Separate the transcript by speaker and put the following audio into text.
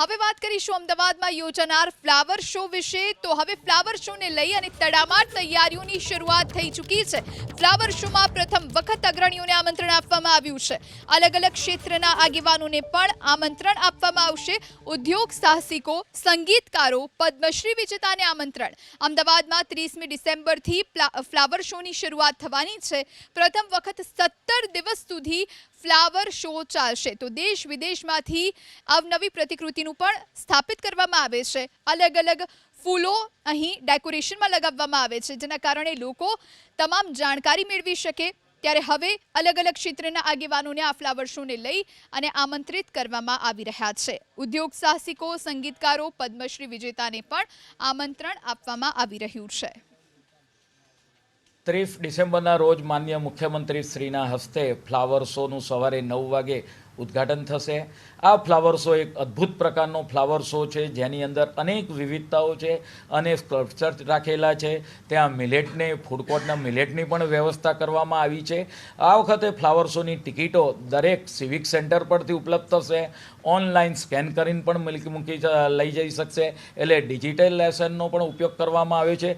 Speaker 1: હવે વાત કરીશું અમદાવાદમાં યોજાનાર ફ્લાવર શો વિશે. તો હવે ફ્લાવર શોને લઈ અને તડામાર તૈયારીઓની શરૂઆત થઈ ચૂકી છે. ફ્લાવર શોમાં પ્રથમ વખત અગ્રણીઓને આમંત્રણ આપવામાં આવ્યું છે. અલગ અલગ ક્ષેત્રના આગેવાનોને પણ આમંત્રણ આપવામાં આવશે. ઉદ્યોગ સાહસિકો, સંગીતકારો, પદ્મશ્રી વિજેતાને આમંત્રણ. અમદાવાદમાં ત્રીસમી ડિસેમ્બરથી ફ્લા- ફ્લાવર શોની શરૂઆત થવાની છે. પ્રથમ વખત સત્તર દિવસ સુધી ફ્લાવર શો ચાલશે. તો દેશ વિદેશમાંથી અવનવી પ્રતિકૃતિનું પણ સ્થાપિત કરવામાં આવે છે. અલગ અલગ ફૂલો અહીં ડેકોરેશનમાં લગાવવામાં આવે છે, જેના કારણે લોકો તમામ જાણકારી મેળવી શકે. ત્યારે હવે અલગ અલગ ક્ષેત્રના આગેવાનોને આ ફ્લાવર શોને લઈ અને આમંત્રિત કરવામાં આવી રહ્યા છે. ઉદ્યોગ સાહસિકો, સંગીતકારો, પદ્મશ્રી વિજેતાને પણ આમંત્રણ આપવામાં આવી રહ્યું છે.
Speaker 2: ત્રીસ ડિસેમ્બરના રોજ માન્ય મુખ્યમંત્રી શ્રીના હસ્તે ફ્લાવર શોનું સવારે નવ વાગે ઉદ્ઘાટન થશે. આ ફ્લાવર શો એક અદ્ભુત પ્રકારનો ફ્લાવર શો છે, જેની અંદર અનેક વિવિધતાઓ છે અને સ્કલ્પચર રાખેલા છે. ત્યાં મિલેટને, ફૂડ કોર્ટના મિલેટની પણ વ્યવસ્થા કરવામાં આવી છે. આ વખતે ફ્લાવર શોની ટિકિટો દરેક સિવિક સેન્ટર પરથી ઉપલબ્ધ થશે. ઓનલાઈન સ્કેન કરીને પણ મિલકી મૂકી લઈ જઈ શકશે. એટલે ડિજિટલ લેસનનો પણ ઉપયોગ કરવામાં આવ્યો છે.